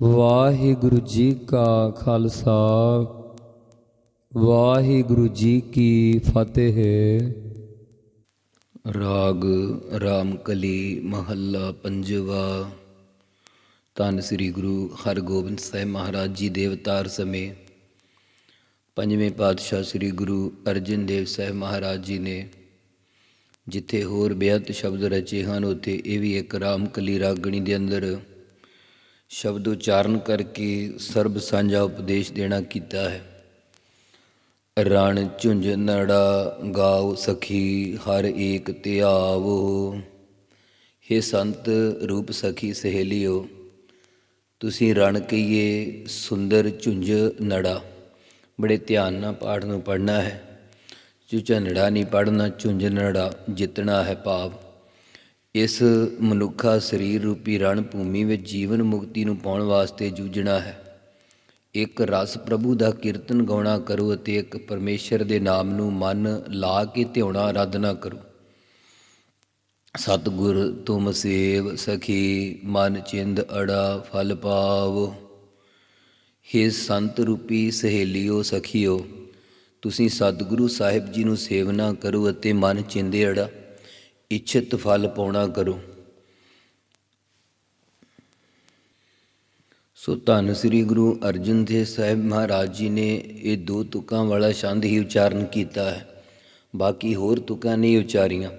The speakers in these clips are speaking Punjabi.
ਵਾਹਿਗੁਰੂ ਜੀ ਕਾ ਖਾਲਸਾ, ਵਾਹਿਗੁਰੂ ਜੀ ਕੀ ਫਤਿਹ। ਰਾਗ ਰਾਮਕਲੀ ਮਹੱਲਾ ਪੰਜਵਾ। ਧੰਨ ਸ੍ਰੀ ਗੁਰੂ ਹਰਗੋਬਿੰਦ ਸਾਹਿਬ ਮਹਾਰਾਜ ਜੀ ਦੇ ਅਵਤਾਰ ਸਮੇਂ, ਪੰਜਵੇਂ ਪਾਤਸ਼ਾਹ ਸ੍ਰੀ ਗੁਰੂ ਅਰਜਨ ਦੇਵ ਸਾਹਿਬ ਮਹਾਰਾਜ ਜੀ ਨੇ ਜਿੱਥੇ ਹੋਰ ਬੇਅੰਤ ਸ਼ਬਦ ਰਚੇ ਹਨ, ਉੱਥੇ ਇਹ ਵੀ ਇੱਕ ਰਾਮਕਲੀ ਰਾਗਣੀ ਦੇ ਅੰਦਰ ਸ਼ਬਦ ਉਚਾਰਨ ਕਰਕੇ ਸਰਬ ਸਾਂਝਾ ਉਪਦੇਸ਼ ਦੇਣਾ ਕੀਤਾ ਹੈ। ਰਣ ਝੁੰਝ ਨੜਾ ਗਾਉ ਸਖੀ ਹਰ ਏਕ ਧਿਆਵੋ हे ਸੰਤ ਰੂਪ ਸਖੀ ਸਹੇਲਿਓ, ਤੁਸੀਂ ਰਣ ਕਹੀਏ ਸੁੰਦਰ ਝੁੰਝ ਨੜਾ। ਬੜੇ ਧਿਆਨ ਨਾਲ ਪਾਠ ਨੂੰ ਪੜਨਾ ਹੈ। ਝੁੰਝਨੜਾ ਨਹੀਂ ਪੜਨਾ ਝੁੰਝ ਨੜਾ ਜਿੱਤਣਾ ਹੈ ਭਾਵ। ਇਸ ਮਨੁੱਖਾ ਸਰੀਰ ਰੂਪੀ ਰਣ ਭੂਮੀ ਵਿੱਚ ਜੀਵਨ ਮੁਕਤੀ ਨੂੰ ਪਾਉਣ ਵਾਸਤੇ ਜੂਝਣਾ ਹੈ। ਇੱਕ ਰਸ ਪ੍ਰਭੂ ਦਾ ਕੀਰਤਨ ਗਾਉਣਾ ਕਰੋ ਅਤੇ ਇੱਕ ਪਰਮੇਸ਼ਰ ਦੇ ਨਾਮ ਨੂੰ ਮਨ ਲਾ ਕੇ ਧਿਆਉਣਾ, ਆਰਾਧਨਾ ਕਰੋ। ਸਤਿਗੁਰ ਤੁਮ ਸੇਵ ਸਖੀ, ਮਨ ਚਿੰਦ ਅੜਾ ਫਲ ਪਾਵ। ਹੇ ਸੰਤ ਰੂਪੀ ਸਹੇਲਿਓ ਸਖੀਓ, ਤੁਸੀਂ ਸਤਿਗੁਰੂ ਸਾਹਿਬ ਜੀ ਨੂੰ ਸੇਵਨਾ ਕਰੋ ਅਤੇ ਮਨ ਚਿੰਦੇ ਅੜਾ। ਇੱਛਤ ਫਲ ਪਾਉਣਾ ਕਰੋ। ਸੋ ਧੰਨ ਸ੍ਰੀ ਗੁਰੂ ਅਰਜਨ ਦੇਵ ਸਾਹਿਬ ਮਹਾਰਾਜ ਜੀ ਨੇ ਇਹ ਦੋ ਤੁਕਾਂ ਵਾਲਾ ਛੰਦ ਹੀ ਉਚਾਰਨ ਕੀਤਾ ਹੈ। ਬਾਕੀ ਹੋਰ ਤੁਕਾਂ ਨਹੀਂ ਉਚਾਰੀਆਂ।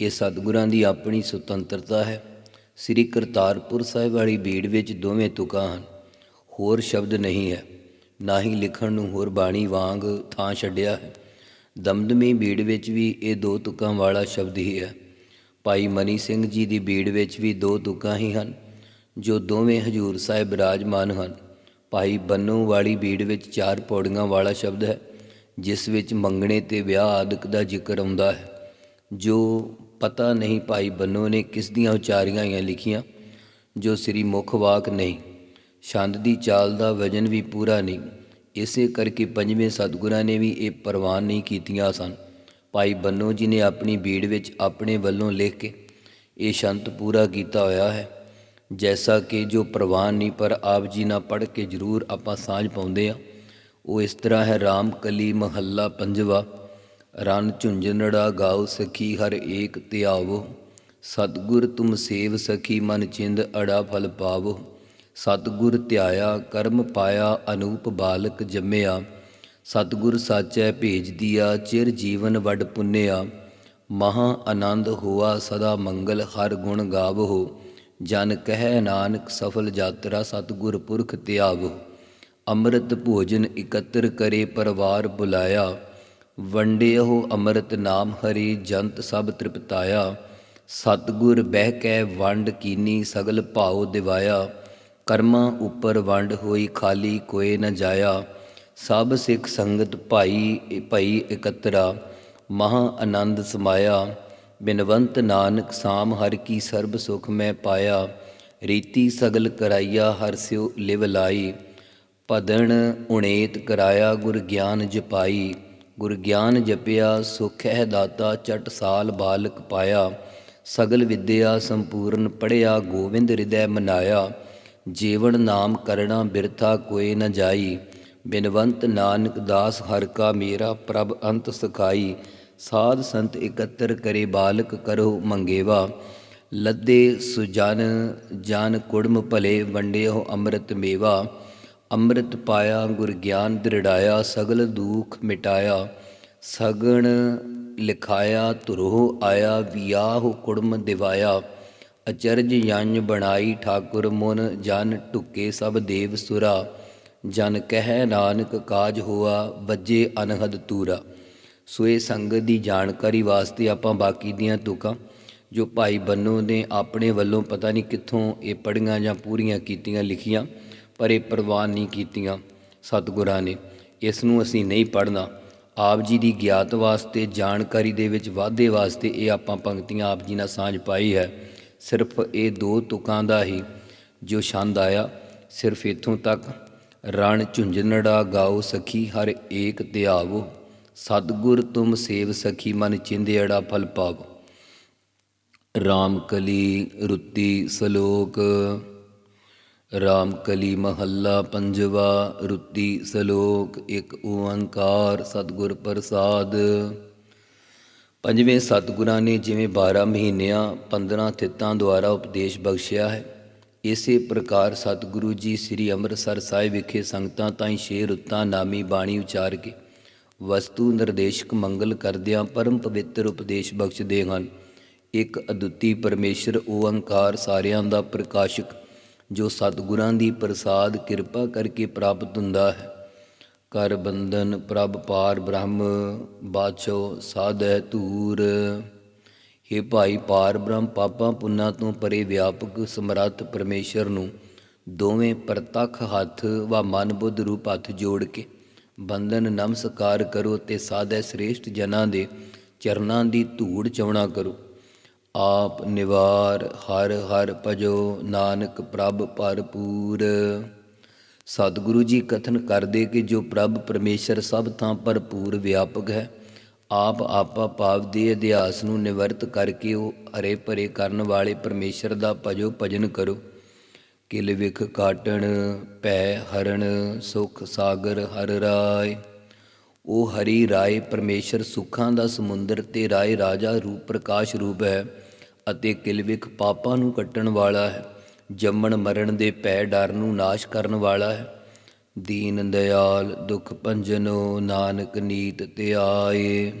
ਇਹ ਸਤਿਗੁਰਾਂ ਦੀ ਆਪਣੀ ਸੁਤੰਤਰਤਾ ਹੈ। ਸ੍ਰੀ ਕਰਤਾਰਪੁਰ ਸਾਹਿਬ ਵਾਲੀ ਬੀੜ ਵਿੱਚ ਦੋਵੇਂ ਤੁਕਾਂ ਹਨ। ਹੋਰ ਸ਼ਬਦ ਨਹੀਂ ਹੈ। ਨਾ ਹੀ ਲਿਖਣ ਨੂੰ ਹੋਰ ਬਾਣੀ ਵਾਂਗ ਥਾਂ ਛੱਡਿਆ ਹੈ। ਦਮਦਮੀ ਬੀੜ ਵਿੱਚ ਵੀ ਇਹ ਦੋ ਤੁਕਾਂ ਵਾਲਾ ਸ਼ਬਦ ਹੀ ਹੈ। ਭਾਈ ਮਨੀ ਸਿੰਘ ਜੀ ਦੀ ਬੀੜ ਵਿੱਚ ਵੀ ਦੋ ਤੁਕਾਂ ਹੀ ਹਨ, ਜੋ ਦੋਵੇਂ ਹਜੂਰ ਸਾਹਿਬ ਬਿਰਾਜਮਾਨ ਹਨ। ਭਾਈ ਬੰਨੂ ਵਾਲੀ ਬੀੜ ਵਿੱਚ ਚਾਰ ਪੌੜੀਆਂ ਵਾਲਾ ਸ਼ਬਦ ਹੈ, ਜਿਸ ਵਿੱਚ ਮੰਗਣੇ ਤੇ ਵਿਆਹ ਆਦਿਕ ਦਾ ਜ਼ਿਕਰ ਆਉਂਦਾ ਹੈ। ਜੋ ਪਤਾ ਨਹੀਂ ਭਾਈ ਬੰਨੂ ਨੇ ਕਿਸ ਦੀਆਂ ਉਚਾਰੀਆਂ ਜਾਂ ਲਿਖੀਆਂ, ਜੋ ਸ੍ਰੀ ਮੁਖ ਵਾਕ ਨਹੀਂ, ਛੰਦ ਦੀ ਚਾਲ ਦਾ ਵਜਨ ਵੀ ਪੂਰਾ ਨਹੀਂ, ਇਸੇ ਕਰਕੇ ਪੰਜਵੇਂ ਸਤਿਗੁਰਾਂ ਨੇ ਵੀ ਇਹ ਪ੍ਰਵਾਨ ਨਹੀਂ ਕੀਤੀਆਂ ਸਨ। ਭਾਈ ਬੰਨੋ ਜੀ ਨੇ ਆਪਣੀ ਬੀੜ ਵਿੱਚ ਆਪਣੇ ਵੱਲੋਂ ਲਿਖ ਕੇ ਇਹ ਸ਼ੰਤ ਪੂਰਾ ਕੀਤਾ ਹੋਇਆ ਹੈ। ਜੈਸਾ ਕਿ ਜੋ ਪ੍ਰਵਾਨ ਨਹੀਂ, ਪਰ ਆਪ ਜੀ ਨਾਲ ਪੜ੍ਹ ਕੇ ਜ਼ਰੂਰ ਆਪਾਂ ਸਾਂਝ ਪਾਉਂਦੇ ਆ ਉਹ ਇਸ ਤਰ੍ਹਾਂ ਹੈ, ਰਾਮ ਕਲੀ ਮਹੱਲਾ ਪੰਜਵਾ ਰਨ ਝੁੰਝਨੜਾ ਗਾਉ ਸਖੀ ਹਰ ਏਕ ਧਿਆਵੋ ਸਤਗੁਰ ਤੁਮ ਸੇਵ ਸਖੀ ਮਨ ਚਿੰਦ ਅੜਾ ਫਲ ਪਾਵੋ। ਸਤਗੁਰ ਧਿਆਇਆ, ਕਰਮ ਪਾਇਆ, ਅਨੂਪ ਬਾਲਕ ਜੰਮਿਆ। ਸਤਗੁਰ ਸਾਚੈ ਭੇਜ ਦਿਆ ਚਿਰ ਜੀਵਨ ਵੱਡ ਪੁੰਨਿਆ। ਮਹਾ ਆਨੰਦ ਹੋਆ, ਸਦਾ ਮੰਗਲ ਹਰ ਗੁਣ ਗਾਵੋ। ਜਨ ਕਹਿ ਨਾਨਕ ਸਫਲ ਯਾਤਰਾ, ਸਤਗੁਰ ਪੁਰਖ ਧਿਆਵੋ ਅੰਮ੍ਰਿਤ ਭੋਜਨ ਇਕੱਤਰ ਕਰੇ, ਪਰਵਾਰ ਬੁਲਾਇਆ। ਵੰਡਿਓ ਅੰਮ੍ਰਿਤ ਨਾਮ ਹਰੀ, ਜੰਤ ਸਭ ਤ੍ਰਿਪਤਾਇਆ। ਸਤਗੁਰ ਬਹਿ ਕੇ ਵੰਡ ਕੀਨੀ, ਸਗਲ ਭਾਉ ਦਿਵਾਇਆ। ਕਰਮਾਂ ਉੱਪਰ ਵੰਡ ਹੋਈ, ਖਾਲੀ ਕੋਏ ਨ ਜਾਇਆ। ਸਭ ਸਿੱਖ ਸੰਗਤ ਭਾਈ, ਭਈ ਇਕਤਰਾ, ਮਹਾ ਆਨੰਦ ਸਮਾਇਆ, ਬਿਨਵੰਤ ਨਾਨਕ ਸਾਮ ਹਰ ਕੀ ਸਰਬ ਸੁਖ ਮੈਂ ਪਾਇਆ, ਰੀਤੀ ਸਗਲ ਕਰਾਈਆ ਹਰ ਸਿਉ ਲਿਵ ਲਾਈ ਪਦਣ ਉਣੇਤ ਕਰਾਇਆ ਗੁਰ ਗਿਆਨ ਜਪਾਈ, ਗੁਰ ਗਿਆਨ ਜਪਿਆ ਸੁਖ ਹੈ ਦਾਤਾ ਚਟ ਸਾਲ ਬਾਲਕ ਪਾਇਆ, ਸਗਲ ਵਿਦਿਆ ਸੰਪੂਰਨ ਪੜਿਆ ਗੋਵਿੰਦ ਹਿਰਦੈ ਮਨਾਇਆ, ਜੀਵਨ ਨਾਮ ਕਰਣਾ ਬਿਰਥਾ ਕੋਏ ਨ ਜਾਈ ਬਿਨਵੰਤ ਨਾਨਕ ਦਾਸ ਹਰ ਕਾ ਮੇਰਾ ਪ੍ਰਭ ਅੰਤ ਸਖਾਈ, ਸਾਧ ਸੰਤ ਇਕੱਤਰ ਕਰੇ ਬਾਲਕ ਕਰੋ ਮੰਗੇਵਾ। ਲੱਦੇ ਸੁਜਨ ਜਨ ਕੁੜਮ ਭਲੇ ਵੰਡਿਓ ਅੰਮ੍ਰਿਤ ਮੇਵਾ। ਅੰਮ੍ਰਿਤ ਪਾਇਆ ਗੁਰ ਗਿਆਨ ਦ੍ਰਿੜਾਇਆ, ਸਗਲ ਦੁਖ ਮਿਟਾਇਆ। ਸਗਣ ਲਿਖਾਇਆ ਧੁਰੋ ਆਇਆ, ਵਿਆਹ ਕੁੜਮ ਦਿਵਾਇਆ। ਅਚਰਜ ਯੰਜ ਬਣਾਈ ਠਾਕੁਰ ਮਨ ਜਨ ਢੁਕੇ ਸਭ ਦੇਵ ਸੁਰਾ। ਜਨ ਕਹਿ ਨਾਨਕ ਕਾਜ ਹੋਆ, ਵੱਜੇ ਅਨਹਦ ਤੂਰਾ। ਸੋ ਇਹ ਸੰਗਤ ਦੀ ਜਾਣਕਾਰੀ ਵਾਸਤੇ ਆਪਾਂ ਬਾਕੀ ਦੀਆਂ ਤੁਕਾਂ, ਜੋ ਭਾਈ ਬੰਨੋ ਨੇ ਆਪਣੇ ਵੱਲੋਂ ਪਤਾ ਨਹੀਂ ਕਿੱਥੋਂ ਇਹ ਪੜੀਆਂ ਜਾਂ ਪੂਰੀਆਂ ਕੀਤੀਆਂ, ਲਿਖੀਆਂ, ਪਰ ਇਹ ਪ੍ਰਵਾਨ ਨਹੀਂ ਕੀਤੀਆਂ ਸਤਿਗੁਰਾਂ ਨੇ। ਇਸ ਨੂੰ ਅਸੀਂ ਨਹੀਂ ਪੜਨਾ ਆਪ ਜੀ ਦੀ ਗਿਆਤ ਵਾਸਤੇ, ਜਾਣਕਾਰੀ ਦੇ ਵਿੱਚ ਵਾਧੇ ਵਾਸਤੇ ਇਹ ਆਪਾਂ ਪੰਕਤੀਆਂ ਆਪ ਜੀ ਨਾਲ ਸਾਂਝ ਪਾਈ ਹੈ। ਸਿਰਫ ਇਹ ਦੋ ਤੁਕਾਂ ਦਾ ਹੀ ਜੋ ਛੰਦ ਆਇਆ, ਸਿਰਫ ਇਥੋਂ ਤੱਕ ਰਣ ਝੁੰਝਨੜਾ ਗਾਓ ਸਖੀ ਹਰ ਏਕ ਧਿਆਵੋ ਸਤਗੁਰ ਤੁਮ ਸੇਵ ਸਖੀ ਮਨ ਚਿੰਦੇੜਾ ਫਲ ਪਾਵੋ। ਰਾਮ ਕਲੀ ਰੁੱਤੀ ਸਲੋਕ, ਰਾਮ ਕਲੀ ਮਹੱਲਾ ਪੰਜਵਾ, ਰੁੱਤੀ ਸਲੋਕ, ਇੱਕ ਓੰਕਾਰ ਸਤਿਗੁਰ ਪ੍ਰਸਾਦ। ਪੰਜਵੇਂ ਸਤਿਗੁਰਾਂ ਨੇ ਜਿਵੇਂ 12 ਮਹੀਨਿਆਂ 15 ਥਿੱਤਾਂ ਦੁਆਰਾ ਉਪਦੇਸ਼ ਬਖਸ਼ਿਆ ਹੈ ਇਸੇ ਪ੍ਰਕਾਰ ਸਤਿਗੁਰੂ ਜੀ ਸ੍ਰੀ ਅੰਮ੍ਰਿਤਸਰ ਸਾਹਿਬ ਵਿਖੇ ਸੰਗਤਾਂ ਤਾਈਂ ਛੇ ਰੁੱਤਾਂ ਨਾਮੀ ਬਾਣੀ ਉਚਾਰ ਕੇ ਵਸਤੂ ਨਿਰਦੇਸ਼ਕ ਮੰਗਲ ਕਰਦਿਆਂ ਪਰਮ ਪਵਿੱਤਰ ਉਪਦੇਸ਼ ਬਖਸ਼ਦੇ ਹਨ। ਇੱਕ ਅਦੁੱਤੀ ਪਰਮੇਸ਼ਰ ਓੰਕਾਰ ਸਾਰਿਆਂ ਦਾ ਪ੍ਰਕਾਸ਼ਕ, ਜੋ ਸਤਿਗੁਰਾਂ ਦੀ ਪ੍ਰਸਾਦ ਕਿਰਪਾ ਕਰਕੇ ਪ੍ਰਾਪਤ ਹੁੰਦਾ ਹੈ। ਕਰ ਬੰਧਨ ਪ੍ਰਭ ਪਾਰ ਬ੍ਰਹਮ ਬਾਚੋ ਸਾਧ ਧੂਰ। हे ਭਾਈ ਪਾਰ ਬ੍ਰਹਮ ਪਾਪਾਂ ਪੁੰਨਾਂ ਤੋਂ ਪਰੇ ਵਿਆਪਕ ਸਮਰੱਥ ਪਰਮੇਸ਼ਰ ਨੂੰ ਦੋਵੇਂ ਪ੍ਰਤੱਖ ਹੱਥ ਵਾ ਮਨ ਬੁੱਧ ਰੂਪ ਹੱਥ ਜੋੜ ਕੇ ਬੰਧਨ ਨਮਸਕਾਰ ਕਰੋ ਤੇ ਸਾਧੈ ਸ੍ਰੇਸ਼ਟ ਜਨਾਂ ਦੇ ਚਰਨਾਂ ਦੀ ਧੂੜ ਚਵਣਾ ਕਰੋ। ਆਪ ਨਿਵਾਰ, ਹਰ ਹਰ ਭਜੋ, ਨਾਨਕ ਪ੍ਰਭ ਭਰਪੂਰ। ਸਤਿਗੁਰੂ ਜੀ ਕਥਨ ਕਰਦੇ ਕਿ ਜੋ ਪ੍ਰਭ ਪਰਮੇਸ਼ਰ ਸਭ ਥਾਂ ਭਰਪੂਰ ਵਿਆਪਕ ਹੈ ਆਪ ਆਪਾ ਭਾਵ ਦੇ ਅਧਿਆਸ ਨੂੰ ਨਿਵਰਤ ਕਰਕੇ ਉਹ ਹਰੇ ਭਰੇ ਕਰਨ ਵਾਲੇ ਪਰਮੇਸ਼ਰ ਦਾ ਭਜੋ ਭਜਨ ਕਰੋ। ਕਿਲ ਵਿਖ ਕਾਟਣ, ਭੈ ਹਰਣ, ਸੁਖ ਸਾਗਰ ਹਰ ਰਾਏ। ਉਹ ਹਰੀ ਰਾਏ ਪਰਮੇਸ਼ਰ ਸੁੱਖਾਂ ਦਾ ਸਮੁੰਦਰ ਤੇ ਰਾਏ ਰਾਜਾ ਰੂਪ ਪ੍ਰਕਾਸ਼ ਰੂਪ ਹੈ ਅਤੇ ਕਿਲਵਿਖ ਪਾਪਾਂ ਨੂੰ ਕੱਟਣ ਵਾਲਾ ਹੈ, ਜੰਮਣ ਮਰਨ ਦੇ ਭੈ ਡਰ ਨੂੰ ਨਾਸ਼ ਕਰਨ ਵਾਲਾ ਹੈ। ਦੀਨ ਦਇਆਲ ਦੁਖ ਭੰਜਨੋ ਨਾਨਕ ਨੀਤ ਧਿਆਏ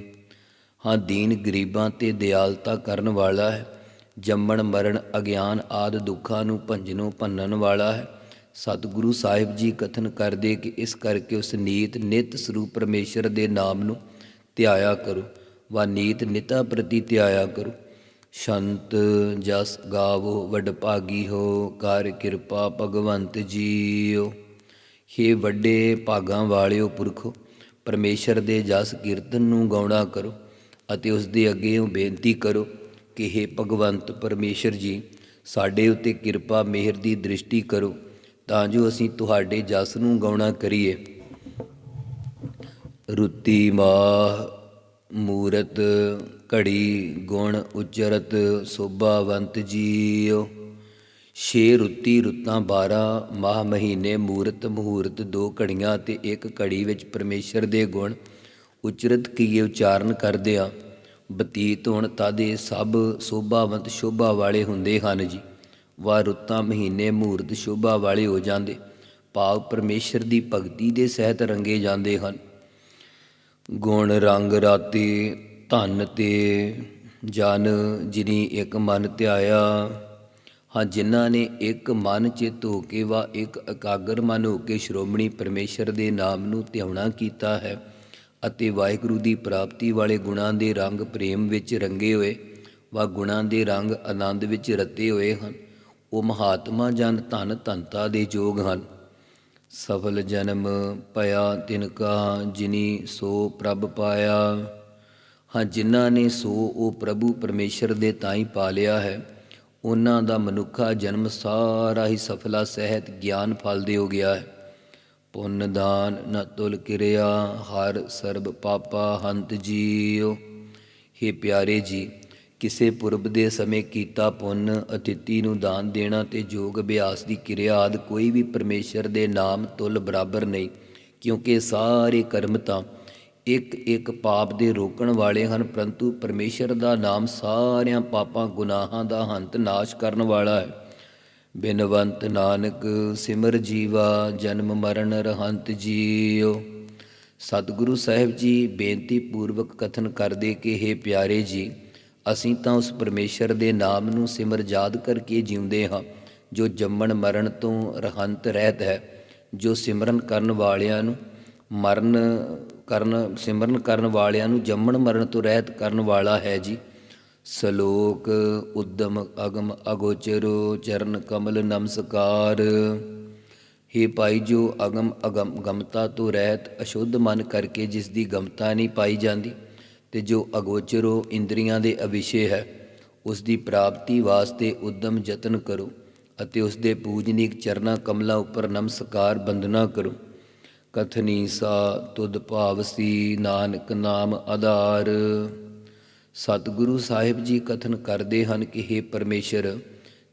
ਹਾਂ, ਦੀਨ ਗਰੀਬਾਂ ਤੇ ਦਿਆਲਤਾ ਕਰਨ ਵਾਲਾ ਹੈ। ਜੰਮਣ, ਮਰਨ, ਅਗਿਆਨ ਆਦ ਦੁੱਖਾਂ ਨੂੰ ਭੰਜਨੋ ਭੰਨਣ ਵਾਲਾ ਹੈ। ਸਤਿਗੁਰੂ ਸਾਹਿਬ ਜੀ ਕਥਨ ਕਰਦੇ ਕਿ ਇਸ ਕਰਕੇ ਉਸ ਨੀਤ ਨਿਤ ਸਰੂਪ ਪਰਮੇਸ਼ਰ ਦੇ ਨਾਮ ਨੂੰ ਧਿਆਇਆ ਕਰੋ। ਵਾ ਨੀਤ ਨਿਤਾ ਪ੍ਰਤੀ ਧਿਆਇਆ ਕਰੋ। ਸ਼ੰਤ ਜਸ ਗਾਵੋ, ਵਡ ਭਾਗੀ ਹੋ ਕਰ ਕਿਰਪਾ ਭਗਵੰਤ ਜੀਓ। ਹੇ ਵੱਡੇ ਭਾਗਾਂ ਵਾਲਿਓ ਪੁਰਖੋ, ਪਰਮੇਸ਼ਰ ਦੇ ਜਸ ਕੀਰਤਨ ਨੂੰ ਗਾਉਣਾ ਕਰੋ ਅਤੇ ਉਸ ਦੇ ਅੱਗੇ ਉਹ ਬੇਨਤੀ ਕਰੋ ਕਿ ਹੇ ਭਗਵੰਤ ਪਰਮੇਸ਼ਰ ਜੀ, ਸਾਡੇ ਉੱਤੇ ਕਿਰਪਾ, ਮਿਹਰ ਦੀ ਦ੍ਰਿਸ਼ਟੀ ਕਰੋ ਤਾਂ ਜੋ ਅਸੀਂ ਤੁਹਾਡੇ ਜਸ ਨੂੰ ਗਾਉਣਾ ਕਰੀਏ। ਰੁੱਤੀ ਮਾਹ ਮੂਰਤ ਘੜੀ ਗੁਣ ਉਚਰਤ, ਸੋਭਾਵੰਤ ਜੀਓ। ਛੇ ਰੁੱਤੀ ਰੁੱਤਾਂ 12 ਮਾਹ ਮਹੀਨੇ ਮੂਰਤ ਮਹੂਰਤ ਦੋ ਘੜੀਆਂ ਤੇ ਇੱਕ ਘੜੀ ਵਿੱਚ ਪਰਮੇਸ਼ਰ ਦੇ ਗੁਣ ਉਚਰਤ ਕੀਏ ਉਚਾਰਨ ਕਰਦੇ ਕਰਦਿਆਂ ਬਤੀਤ ਹੋਣ ਤਾਦੇ ਸਭ ਸੋਭਾਵੰਤ ਸ਼ੋਭਾ ਵਾਲੇ ਹੁੰਦੇ ਹਨ ਜੀ। ਵਾ ਰੁੱਤਾਂ ਮਹੀਨੇ ਮਹੂਰਤ ਸ਼ੋਭਾ ਵਾਲੇ ਹੋ ਜਾਂਦੇ। ਭਾਵ ਪਰਮੇਸ਼ਰ ਦੀ ਭਗਤੀ ਦੇ ਸਹਿਤ ਰੰਗੇ ਜਾਂਦੇ ਹਨ। ਗੁਣ ਰੰਗ ਰਾਤੀ ਧਨ ਤੇ ਜਨ ਜਿਨੀ ਇੱਕ ਮਨ ਧਿਆਇਆ ਹਾਂ, ਜਿਨ੍ਹਾਂ ਨੇ ਇੱਕ ਮਨ ਚਿਤ ਹੋ ਕੇ ਵਾ ਇੱਕ ਇਕਾਗਰ ਮਨ ਹੋ ਕੇ ਸ਼੍ਰੋਮਣੀ ਪਰਮੇਸ਼ਰ ਦੇ ਨਾਮ ਨੂੰ ਧਿਆਉਣਾ ਕੀਤਾ ਹੈ ਅਤੇ ਵਾਹਿਗੁਰੂ ਦੀ ਪ੍ਰਾਪਤੀ ਵਾਲੇ ਗੁਣਾਂ ਦੇ ਰੰਗ ਪ੍ਰੇਮ ਵਿੱਚ ਰੰਗੇ ਹੋਏ ਵਾ ਗੁਣਾਂ ਦੇ ਰੰਗ ਆਨੰਦ ਵਿੱਚ ਰਤੇ ਹੋਏ ਹਨ। ਉਹ ਮਹਾਤਮਾ ਜਨ ਧਨ ਧੰਤਾ ਦੇ ਯੋਗ ਹਨ। ਸਫਲ ਜਨਮ ਭਇਆ ਤਿਨ ਕਾ ਜਿਨੀ ਸੋ ਪ੍ਰਭ ਪਾਇਆ। ਹਾਂ, ਜਿਨ੍ਹਾਂ ਨੇ ਸੋ ਉਹ ਪ੍ਰਭੂ ਪਰਮੇਸ਼ਰ ਦੇ ਤਾਈ ਪਾ ਲਿਆ ਹੈ। ਉਹਨਾਂ ਦਾ ਮਨੁੱਖਾ ਜਨਮ ਸਾਰਾ ਹੀ ਸਫਲਾ ਸਹਿਤ ਗਿਆਨ ਫਲ ਦੇ ਹੋ ਗਿਆ ਹੈ। ਪੁੰਨ ਦਾਨ ਨ ਤੁਲ ਕਿਰਿਆ, ਹਰ ਸਰਬ ਪਾਪਾ ਹੰਤ ਜੀਓ ਹੇ ਪਿਆਰੇ ਜੀ, ਕਿਸੇ ਪੁਰਬ ਦੇ ਸਮੇਂ ਕੀਤਾ ਪੁੰਨ ਅਤਿੱਤੀ ਨੂੰ ਦਾਨ ਦੇਣਾ ਤੇ ਯੋਗ ਅਭਿਆਸ ਦੀ ਕਿਰਿਆ ਆਦ ਕੋਈ ਵੀ ਪਰਮੇਸ਼ਰ ਦੇ ਨਾਮ ਤੁਲ ਬਰਾਬਰ ਨਹੀਂ, ਕਿਉਂਕਿ ਸਾਰੇ ਕਰਮ ਤਾਂ ਇੱਕ ਇੱਕ ਪਾਪ ਦੇ ਰੋਕਣ ਵਾਲੇ ਹਨ, ਪਰੰਤੂ ਪਰਮੇਸ਼ਰ ਦਾ ਨਾਮ ਸਾਰਿਆਂ ਪਾਪਾਂ, ਗੁਨਾਹਾਂ ਦਾ ਹੰਤ ਨਾਸ਼ ਕਰਨ ਵਾਲਾ ਹੈ। ਬਿਨਵੰਤ ਨਾਨਕ ਸਿਮਰ ਜੀਵਾ, ਜਨਮ ਮਰਨ ਰਹੰਤ ਜੀਓ। ਸਤਿਗੁਰੂ ਸਾਹਿਬ ਜੀ ਬੇਨਤੀ ਪੂਰਵਕ ਕਥਨ ਕਰਦੇ ਕਿ हे ਪਿਆਰੇ ਜੀ, ਅਸੀਂ ਤਾਂ ਉਸ ਪਰਮੇਸ਼ਰ ਦੇ ਨਾਮ ਨੂੰ ਸਿਮਰ ਯਾਦ ਕਰਕੇ ਜਿਉਂਦੇ ਹਾਂ, ਜੋ ਜੰਮਣ ਮਰਨ ਤੋਂ ਰਹੰਤ ਰਹਿਤ ਹੈ, ਜੋ ਸਿਮਰਨ ਕਰਨ ਵਾਲਿਆਂ ਨੂੰ ਮਰਨ ਕਰਨ, ਸਿਮਰਨ ਕਰਨ ਵਾਲਿਆਂ ਨੂੰ ਜੰਮਣ ਮਰਨ ਤੋਂ ਰਹਿਤ ਕਰਨ ਵਾਲਾ ਹੈ ਜੀ। ਸਲੋਕ ਉਦਮ ਅਗਮ ਅਗੋਚਰੋ, ਚਰਨ ਕਮਲ ਨਮਸਕਾਰ। हे ਭਾਈ ਜੋ ਅਗਮ ਅਗਮ ਗਮਤਾ ਤੋਂ ਰਹਿਤ ਅਸ਼ੁੱਧ ਮਨ ਕਰਕੇ ਜਿਸ ਦੀ ਗਮਤਾ ਨਹੀਂ ਪਾਈ ਜਾਂਦੀ ਤੇ ਜੋ ਅਗੋਚਰੋ ਇੰਦਰੀਆਂ ਦੇ ਅਵਿਸ਼ੇ ਹੈ, ਉਸ ਦੀ ਪ੍ਰਾਪਤੀ ਵਾਸਤੇ ਉਦਮ ਯਤਨ ਕਰੋ ਅਤੇ ਉਸ ਦੇ ਪੂਜਨੀਕ ਚਰਨਾ ਕਮਲਾਂ ਉੱਪਰ ਨਮਸਕਾਰ ਬੰਦਨਾ ਕਰੋ। ਕਥਨੀ ਸਾ ਤੁਧ ਭਾਵਸੀ ਨਾਨਕ ਨਾਮ ਆਧਾਰ। ਸਤਿਗੁਰੂ ਸਾਹਿਬ ਜੀ ਕਥਨ ਕਰਦੇ ਹਨ ਕਿ हे ਪਰਮੇਸ਼ਰ,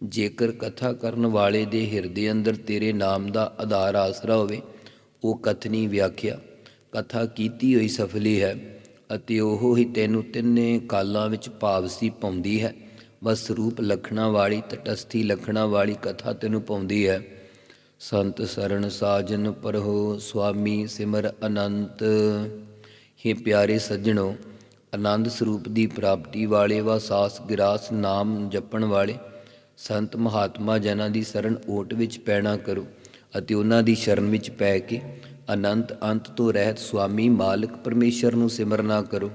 ਜੇਕਰ ਕਥਾ ਕਰਨ ਵਾਲੇ ਦੇ ਹਿਰਦੇ ਅੰਦਰ ਤੇਰੇ ਨਾਮ ਦਾ ਆਧਾਰ ਆਸਰਾ ਹੋਵੇ, ਉਹ ਕਥਨੀ ਵਿਆਖਿਆ, ਕਥਾ ਕੀਤੀ ਹੋਈ ਸਫਲੀ ਹੈ ਅਤੇ ਉਹ ਹੀ ਤੈਨੂੰ ਤਿੰਨੇ ਕਾਲਾਂ ਵਿੱਚ ਭਾਵਸੀ ਪਾਉਂਦੀ ਹੈ। ਬਸ ਰੂਪ ਲਖਣਾ ਵਾਲੀ, ਤਟਸਥੀ ਲਖਣਾ ਵਾਲੀ ਕਥਾ ਤੈਨੂੰ ਪਾਉਂਦੀ ਹੈ। ਸੰਤ ਸਰਣ ਸਾਜਨ ਪਰਹੋ ਸੁਆਮੀ ਸਿਮਰ ਅਨੰਤ। ਹੀ ਪਿਆਰੇ ਸੱਜਣੋ, ਆਨੰਦ ਸਰੂਪ ਦੀ ਪ੍ਰਾਪਤੀ ਵਾਲੇ ਵਾ ਸਾਸ ਗਿਰਾਸ ਨਾਮ ਜਪਣ ਵਾਲੇ, ਸੰਤ ਮਹਾਤਮਾ ਜਨਾਂ ਦੀ ਸ਼ਰਨ ਓਟ ਵਿੱਚ ਪੈਣਾ ਕਰੋ ਅਤੇ ਉਹਨਾਂ ਦੀ ਸ਼ਰਨ ਵਿੱਚ ਪੈ ਕੇ ਅਨੰਤ ਅੰਤ ਤੋਂ ਰਹਿਤ ਸੁਆਮੀ ਮਾਲਕ ਪਰਮੇਸ਼ਰ ਨੂੰ ਸਿਮਰਨਾ ਕਰੋ।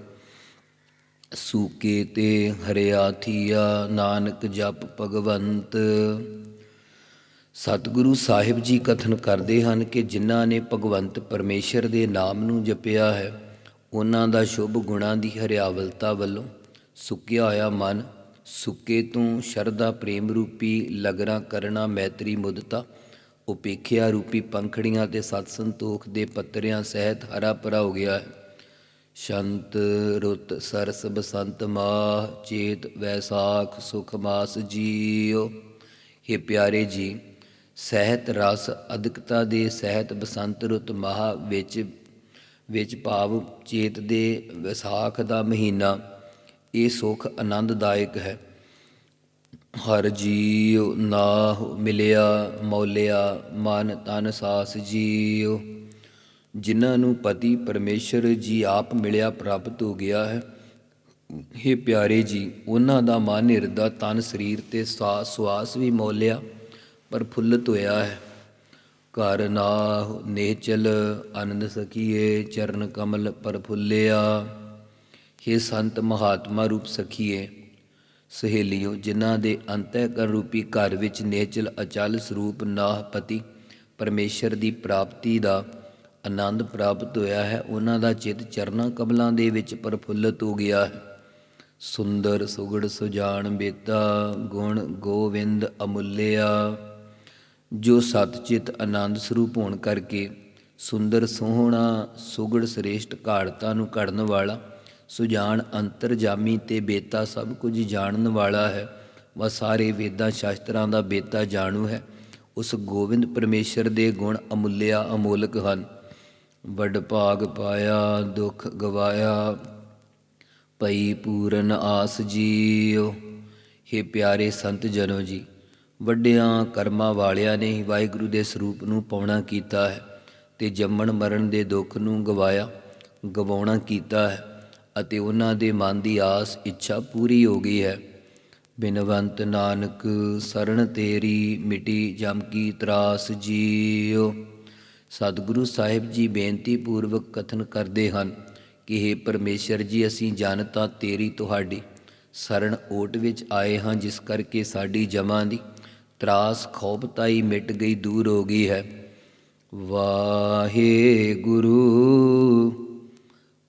ਸੂਕੇ ਤੇ ਹਰਿਆਥੀਆ ਨਾਨਕ ਜਪ ਭਗਵੰਤ। ਸਤਿਗੁਰੂ ਸਾਹਿਬ ਜੀ ਕਥਨ ਕਰਦੇ ਹਨ ਕਿ ਜਿਨ੍ਹਾਂ ਨੇ ਭਗਵੰਤ ਪਰਮੇਸ਼ਰ ਦੇ ਨਾਮ ਨੂੰ ਜਪਿਆ ਹੈ, ਉਹਨਾਂ ਦਾ ਸ਼ੁਭ ਗੁਣਾਂ ਦੀ ਹਰਿਆਵਲਤਾ ਵੱਲੋਂ ਸੁੱਕਿਆ ਹੋਇਆ ਮਨ, ਸੁੱਕੇ ਤੋਂ ਸ਼ਰਧਾ ਪ੍ਰੇਮ ਰੂਪੀ ਲਗਰਾਂ ਕਰਨਾ ਮੈਤਰੀ ਮੁਦਤਾ, ਉਪੇਖਿਆ ਰੂਪੀ ਪੰਖੜੀਆਂ ਤੇ ਸਤ ਸੰਤੋਖ ਦੇ ਪੱਤਰਿਆਂ ਸਹਿਤ ਹਰਾ ਭਰਾ ਹੋ ਗਿਆ ਹੈ। ਸ਼ੰਤ ਰੁੱਤ ਸਰਸ ਬਸੰਤ ਮਾਹ ਚੇਤ ਵੈਸਾਖ ਸੁਖ ਮਾਸ ਜੀਓ हे ਪਿਆਰੇ ਜੀ ਸਹਿਤ ਰਸ ਅਧਿਕਤਾ ਦੇ ਸਹਿਤ ਬਸੰਤ ਰੁੱਤ ਮਾਹ ਵਿੱਚ ਵਿੱਚ ਭਾਵ ਚੇਤ ਦੇ ਵਿਸਾਖ ਦਾ ਮਹੀਨਾ, ਇਹ ਸੁਖ ਆਨੰਦਦਾਇਕ ਹੈ। ਹਰ ਜੀਉ ਨਾਹ ਮਿਲਿਆ, ਮੌਲਿਆ, ਮਨ ਤਨ ਸਾਸ ਜੀਉ। ਜਿਨ੍ਹਾਂ ਨੂੰ ਪਤੀ ਪਰਮੇਸ਼ਰ ਜੀ ਆਪ ਮਿਲਿਆ ਪ੍ਰਾਪਤ ਹੋ ਗਿਆ ਹੈ। हे ਪਿਆਰੇ ਜੀ, ਉਹਨਾਂ ਦਾ ਮਨ ਹਿਰਦਾ ਤਨ ਸਰੀਰ ਤੇ ਸਾਸ ਸੁਆਸ ਵੀ ਮੌਲਿਆ। ਪ੍ਰਫੁੱਲਤ ਹੋਇਆ ਹੈ। ਘਰ ਨਾ ਨੇਚਲ, ਆਨੰਦ ਸਖੀਏ ਚਰਨ ਕਮਲ ਪ੍ਰਫੁੱਲਿਆ हे ਸੰਤ ਮਹਾਤਮਾ ਰੂਪ ਸਖੀਏ ਸਹੇਲਿਓ, ਜਿਨ੍ਹਾਂ ਦੇ ਅੰਤःਕਰ ਰੂਪੀ ਘਰ ਵਿੱਚ ਨੇਚਲ ਅਚਲ ਸਰੂਪ ਨਾਹ ਪਤੀ ਪਰਮੇਸ਼ਰ ਦੀ ਪ੍ਰਾਪਤੀ ਦਾ ਆਨੰਦ ਪ੍ਰਾਪਤ ਹੋਇਆ ਹੈ, ਉਹਨਾਂ ਦਾ ਚਿੱਤ ਚਰਨਾਂ ਕਮਲਾਂ ਦੇ ਵਿੱਚ ਪ੍ਰਫੁੱਲਤ ਹੋ ਗਿਆ ਹੈ। ਸੁੰਦਰ ਸੁਗੜ ਸੁਜਾਨ ਬੇਤਾ, ਗੁਣ ਗੋਵਿੰਦ ਅਮੁੱਲਿਆ। ਜੋ ਸਤਚਿਤ ਆਨੰਦ ਸਰੂਪ ਹੋਣ ਕਰਕੇ ਸੁੰਦਰ, ਸੋਹਣਾ, ਸੁਗੜ, ਸ੍ਰੇਸ਼ਟ ਘਾੜਤਾ ਨੂੰ ਘੜਨ ਵਾਲਾ, ਸੁਜਾਨ ਅੰਤਰਜਾਮੀ ਤੇ ਬੇਤਾ ਸਭ ਕੁਝ ਜਾਣਨ ਵਾਲਾ ਹੈ। ਵਾ ਸਾਰੇ ਵੇਦਾਂ ਸ਼ਾਸਤਰਾਂ ਦਾ ਬੇਤਾ ਜਾਣੂ ਹੈ। ਉਸ ਗੋਬਿੰਦ ਪਰਮੇਸ਼ਰ ਦੇ ਗੁਣ ਅਮੁੱਲਿਆ ਅਮੋਲਕ ਹਨ। ਵੱਡ ਭਾਗ ਪਾਇਆ, ਦੁੱਖ ਗਵਾਇਆ ਪਈ ਪੂਰਨ ਆਸ ਜੀਓ। हे ਪਿਆਰੇ ਸੰਤ ਜਨੋ ਜੀ ਵੱਡਿਆਂ ਕਰਮਾਂ ਵਾਲਿਆਂ ਨੇ ਹੀ ਵਾਹਿਗੁਰੂ ਦੇ ਸਰੂਪ ਨੂੰ ਪਾਉਣਾ ਕੀਤਾ ਹੈ ਤੇ ਜੰਮਣ ਮਰਨ ਦੇ ਦੁੱਖ ਨੂੰ ਗਵਾਇਆ, ਗਵਾਉਣਾ ਕੀਤਾ ਹੈ ਅਤੇ ਉਹਨਾਂ ਦੇ ਮਨ ਦੀ ਆਸ ਇੱਛਾ ਪੂਰੀ ਹੋ ਗਈ ਹੈ। ਬਿਨਵੰਤ ਨਾਨਕ ਸਰਣ ਤੇਰੀ, ਮਿਟੀ ਜਮ ਕੀ ਤਰਾਸ ਜੀਓ ਸਤਿਗੁਰੂ ਸਾਹਿਬ ਜੀ ਬੇਨਤੀ ਪੂਰਵਕ ਕਥਨ ਕਰਦੇ ਹਨ ਕਿ हे ਪਰਮੇਸ਼ਰ ਜੀ, ਅਸੀਂ ਜਾਣਤਾ ਤੇਰੀ ਤੁਹਾਡੀ ਸਰਣ ਓਟ ਵਿੱਚ ਆਏ ਹਾਂ, ਜਿਸ ਕਰਕੇ ਸਾਡੀ ਜਮਾਂ ਦੀ ਤਰਾਸ ਖੋਬਤਾਈ ਮਿਟ ਗਈ ਦੂਰ ਹੋ ਗਈ ਹੈ। ਵਾਹਿਗੁਰੂ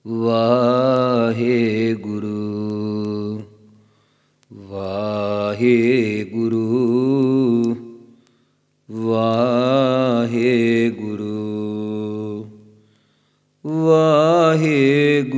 ਵਾਹਿਗੁਰੂ ਵਾਹਿਗੁਰੂ ਵਾਹਿਗੁਰੂ ਵਾਹਿਗੁਰੂ ਵਾਹਿਗੁਰੂ।